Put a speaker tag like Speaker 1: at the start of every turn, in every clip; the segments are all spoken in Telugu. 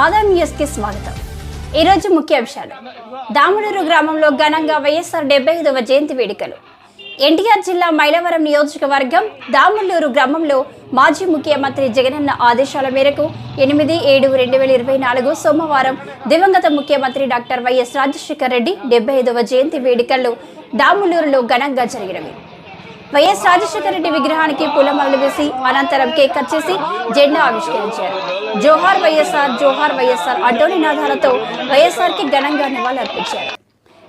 Speaker 1: ఆదాం న్యూస్కి స్వాగతం. ఈరోజు ముఖ్య అంశాలు. దాములూరు గ్రామంలో ఘనంగా వైఎస్ఆర్ డెబ్బై ఐదవ జయంతి వేడుకలు. ఎన్టీఆర్ జిల్లా మైలవరం నియోజకవర్గం దాములూరు గ్రామంలో మాజీ ముఖ్యమంత్రి జగనన్న ఆదేశాల మేరకు ఎనిమిది ఏడు రెండు వేల ఇరవై నాలుగు సోమవారం దివంగత ముఖ్యమంత్రి డాక్టర్ వైఎస్ రాజశేఖర రెడ్డి డెబ్బై ఐదవ జయంతి వేడుకలు దాములూరులో ఘనంగా జరిగినవి. వైఎస్ రాజశేఖర రెడ్డి విగ్రహానికి పూలమాలలు వేసి అనంతరం కేక్ కట్ చేసి జెండా ఆవిష్కరించారు. జోహార్ వైఎస్ఆర్ జోహార్ వైఎస్ఆర్ అడ్డోని నాదాలతో వైఎస్ఆర్కి ఘనంగా నివాళులర్పించారు.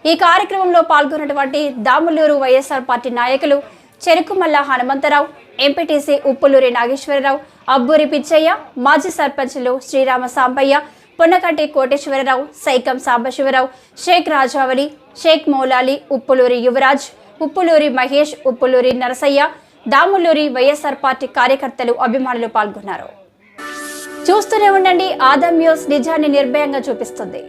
Speaker 1: ఈ కార్యక్రమంలో పాల్గొన్నటువంటి దాములూరు వైఎస్ఆర్ పార్టీ నాయకులు చెరుకుమల్ల హనుమంతరావు ఎంపీటీసీ ఉప్పులూరి నాగేశ్వరరావు అబ్బూరి పిచ్చయ్య మాజీ సర్పంచ్లు శ్రీరామ సాంబయ్య పొన్నకంటి కోటేశ్వరరావు సైకం సాంబశివరావు షేక్ రాజావలి షేక్ మౌలాలి ఉప్పులూరి యువరాజ్ ఉప్పులూరి మహేష్ ఉప్పులూరి నరసయ్య దాములూరి వైఎస్ఆర్ పార్టీ కార్యకర్తలు అభిమానులు పాల్గొన్నారు. చూస్తూనే ఉండండి ఆదమ్ న్యూస్ నిజాన్ని నిర్భయంగా చూపిస్తుంది.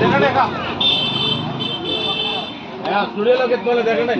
Speaker 2: দেখে দেখা স্টুডিও লোকের তোলে দেখে নাই